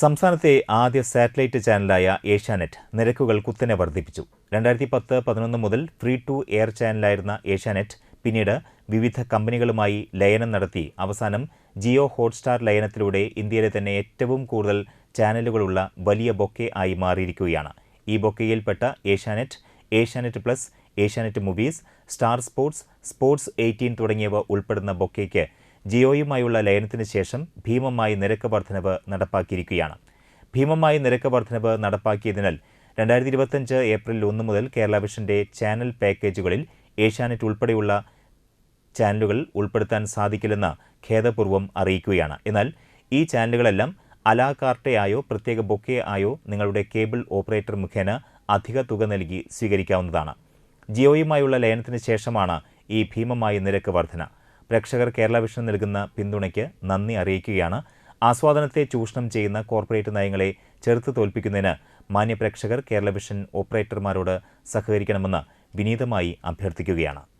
സംസ്ഥാനത്തെ ആദ്യ സാറ്റലൈറ്റ് ചാനലായ ഏഷ്യാനെറ്റ് നിരക്കുകൾ കുത്തനെ വർദ്ധിപ്പിച്ചു. രണ്ടായിരത്തി പത്ത് പതിനൊന്ന് മുതൽ ഫ്രീ ടു എയർ ചാനലായിരുന്ന ഏഷ്യാനെറ്റ് പിന്നീട് വിവിധ കമ്പനികളുമായി ലയനം നടത്തി. അവസാനം ജിയോ ഹോട്ട്സ്റ്റാർ ലയനത്തിലൂടെ ഇന്ത്യയിലെ തന്നെ ഏറ്റവും കൂടുതൽ ചാനലുകളുള്ള വലിയ ബൊക്കെ ആയി മാറിയിരിക്കുകയാണ്. ഈ ബൊക്കയിൽപ്പെട്ട Asianet Asianet Plus Asianet Movies Star Sports Sports Eighteen തുടങ്ങിയവ ഉൾപ്പെടുന്ന ബൊക്കയ്ക്ക് ജിയോയുമായുള്ള ലയനത്തിന് ശേഷം ഭീമമായി നിരക്ക് വർധനവ് നടപ്പാക്കിയിരിക്കുകയാണ്. ഭീമമായി നിരക്ക് വർധനവ് നടപ്പാക്കിയതിനാൽ രണ്ടായിരത്തി ഇരുപത്തഞ്ച് ഏപ്രിൽ ഒന്ന് മുതൽ കേരള വിഷന്റെ ചാനൽ പാക്കേജുകളിൽ ഏഷ്യാനെറ്റ് ഉൾപ്പെടെയുള്ള ചാനലുകൾ ഉൾപ്പെടുത്താൻ സാധിക്കില്ലെന്ന് ഖേദപൂർവം അറിയിക്കുകയാണ്. എന്നാൽ ഈ ചാനലുകളെല്ലാം അലാ കാർട്ടെയായോ പ്രത്യേക ബൊക്കെ ആയോ നിങ്ങളുടെ കേബിൾ ഓപ്പറേറ്റർ മുഖേന അധിക തുക നൽകി സ്വീകരിക്കാവുന്നതാണ്. ജിയോയുമായുള്ള ലയനത്തിന് ശേഷമാണ് ഈ ഭീമമായ നിരക്ക് വർധന. പ്രേക്ഷകർ കേരള വിഷൻ നൽകുന്ന പിന്തുണയ്ക്ക് നന്ദി അറിയിക്കുകയാണ്. ആസ്വാദനത്തെ ചൂഷണം ചെയ്യുന്ന കോർപ്പറേറ്റ് നയങ്ങളെ ചെറുത്ത് തോൽപ്പിക്കുന്നതിന് മാന്യപ്രേക്ഷകർ കേരള വിഷൻ ഓപ്പറേറ്റർമാരോട് സഹകരിക്കണമെന്ന് വിനീതമായി അഭ്യർത്ഥിക്കുകയാണ്.